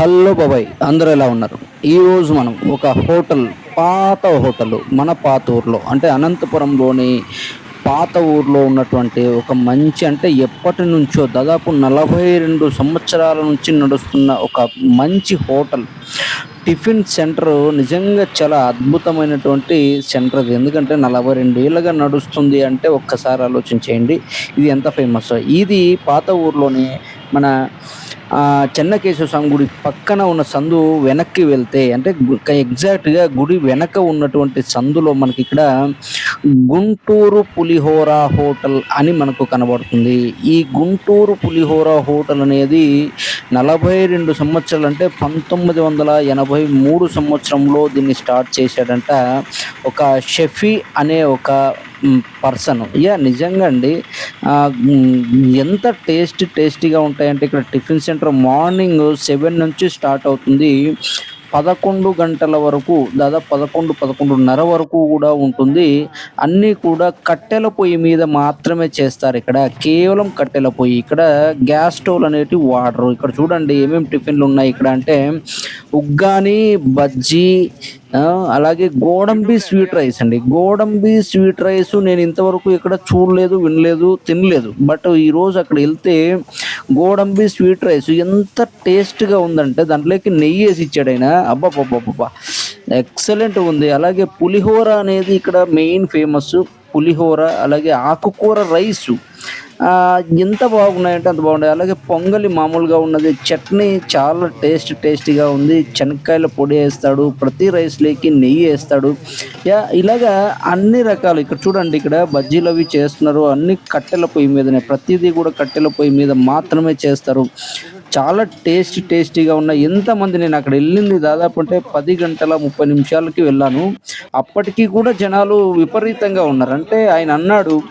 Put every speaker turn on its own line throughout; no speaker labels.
Hello బాబాయ్ అందరూ ఎలా ఉన్నారు? ఈరోజు మనం ఒక హోటల్ పాత హోటల్ మన పాత ఊర్లో అంటే అనంతపురంలోని పాత ఊర్లో ఉన్నటువంటి ఒక మంచి అంటే ఎప్పటి నుంచో దాదాపు నలభై రెండు సంవత్సరాల నుంచి నడుస్తున్న ఒక మంచి హోటల్. టిఫిన్ సెంటర్ నిజంగా చాలా అద్భుతమైనటువంటి సెంటర్ ఇది ఎందుకంటే నలభై రెండు ఏళ్ళుగా నడుస్తుంది అంటే ఒక్కసారి ఆలోచించేయండి ఇది ఎంత ఫేమస్ ఇది పాత ఊర్లోని మన చెన్నకేశవ స్వామి గుడి పక్కన ఉన్న సందు వెనక్కి వెళ్తే అంటే ఎగ్జాక్ట్గా గుడి వెనక ఉన్నటువంటి సందులో మనకి ఇక్కడ గుంటూరు పులిహోర హోటల్ అని మనకు కనబడుతుంది. ఈ గుంటూరు పులిహోర హోటల్ అనేది నలభై రెండు సంవత్సరాలు అంటే పంతొమ్మిది వందల ఎనభై మూడు సంవత్సరంలో దీన్ని స్టార్ట్ చేశాడంట ఒక షెఫీ అనే ఒక పర్సన్. యా నిజంగా అండి. ఎంత టేస్ట్ టేస్టీగా ఉంటాయంటే ఇక్కడ టిఫిన్ సెంటర్ మార్నింగ్ సెవెన్ నుంచి స్టార్ట్ అవుతుంది. పదకొండు గంటల వరకు దాదాపు పదకొండు పదకొండున్నర వరకు కూడా ఉంటుంది. అన్నీ కూడా కట్టెల పొయ్యి మీద మాత్రమే చేస్తారు ఇక్కడ. కేవలం కట్టెల పొయ్యి. ఇక్కడ గ్యాస్ స్టవ్ అనేటివి వాడరు. ఇక్కడ చూడండి ఏమేమి టిఫిన్లు ఉన్నాయి ఇక్కడ అంటే ఉగ్గాని బజ్జీ అలాగే గోడంబి స్వీట్ రైస్ అండి. గోడంబి స్వీట్ రైస్ నేను ఇంతవరకు ఇక్కడ చూడలేదు వినలేదు తినలేదు. బట్ ఈరోజు అక్కడ వెళ్తే గోడంబి స్వీట్ రైస్ ఎంత టేస్ట్గా ఉందంటే దాంట్లోకి నెయ్యి వేసి ఇచ్చాడు ఆయన. అబ్బాబ్బాబ్బా ఎక్సలెంట్ ఉంది. అలాగే పులిహోర అనేది ఇక్కడ మెయిన్ ఫేమస్ పులిహోర అలాగే ఆకుకూర రైసు. ఎంత బాగున్నాయంటే అంత బాగున్నాయి. అలాగే పొంగలి మామూలుగా ఉన్నది. చట్నీ చాలా టేస్ట్ టేస్టీగా ఉంది. శనక్కాయల పొడి వేస్తాడు ప్రతి రైస్లోకి నెయ్యి వేస్తాడు. యా ఇలాగా అన్ని రకాలు ఇక్కడ చూడండి ఇక్కడ బజ్జీలు అవి చేస్తున్నారు. అన్ని కట్టెల పొయ్యి మీదనే ప్రతిదీ కూడా కట్టెల పొయ్యి మీద మాత్రమే చేస్తారు. చాలా టేస్ట్ టేస్టీగా ఉన్నాయి ఎంతమంది నేను అక్కడ వెళ్ళింది దాదాపు అంటే పది గంటల ముప్పై నిమిషాలకి వెళ్ళాను. అప్పటికి కూడా జనాలు విపరీతంగా ఉన్నారు. అంటే ఆయన అన్నాడు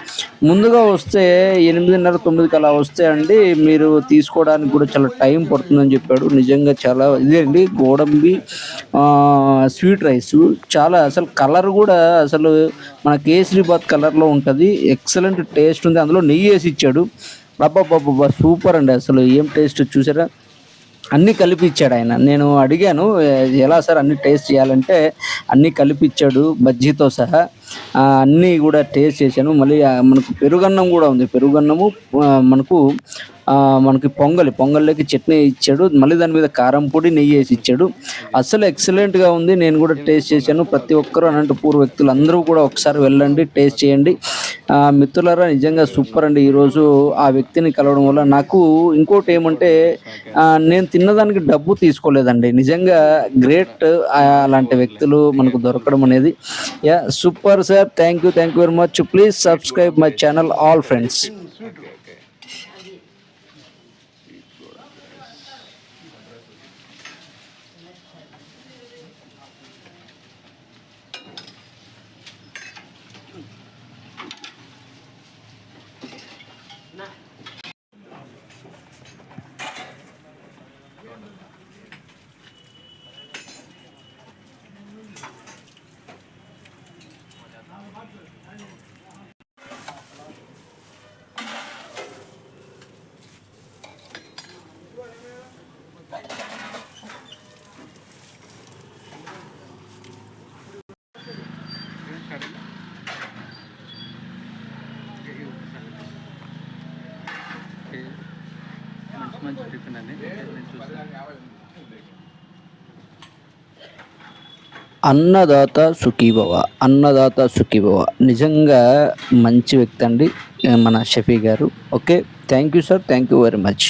ముందుగా వస్తే ఎనిమిదిన్నర తొమ్మిదికి అలా వస్తే అండి మీరు తీసుకోవడానికి కూడా చాలా టైం పడుతుందని చెప్పాడు. నిజంగా చాలా ఇదే అండి గోడంబి స్వీట్ రైస్. చాలా అసలు కలర్ కూడా అసలు మన కేసరీబాద్ కలర్లో ఉంటుంది. ఎక్సలెంట్ టేస్ట్ ఉంది. అందులో నెయ్యి వేసి ఇచ్చాడు. అబ్బాబ్బాబ్బా సూపర్ అండి అసలు. ఏం టేస్ట్ చూసారా? అన్నీ కలిపి ఇచ్చాడు ఆయన. నేను అడిగాను ఎలా సార్ అన్ని టేస్ట్ చేయాలంటే అన్నీ కలిపి ఇచ్చాడు బజ్జీతో సహా. అన్నీ కూడా టేస్ట్ చేశాను. మళ్ళీ మనకు పెరుగన్నం కూడా ఉంది. పెరుగన్నము మనకు మనకి పొంగలి పొంగల్లోకి చట్నీ ఇచ్చాడు. మళ్ళీ దాని మీద కారం పొడి నెయ్యి వేసి ఇచ్చాడు. అసలు ఎక్సలెంట్గా ఉంది. నేను కూడా టేస్ట్ చేశాను. ప్రతి ఒక్కరూ అనంతపూర్ వ్యక్తులు అందరూ కూడా ఒకసారి వెళ్ళండి టేస్ట్ చేయండి. మిత్రులారా నిజంగా సూపర్ అండి. ఈరోజు ఆ వ్యక్తిని కలవడం వల్ల నాకు ఇంకోటి ఏమంటే నేను తిన్నదానికి డబ్బు తీసుకోలేదండి. నిజంగా గ్రేట్ అలాంటి వ్యక్తులు మనకు దొరకడం అనేది. Yeah super sir. Thank you thank you very much. Please subscribe my channel all friends.
మంచి మంచి టిఫిన్ అని నేను
అన్నదాత సుఖీభవ అన్నదాత సుఖీభవ. నిజంగా మంచి వ్యక్తి అండి మన షఫీ గారు. Okay thank you sir thank you very much.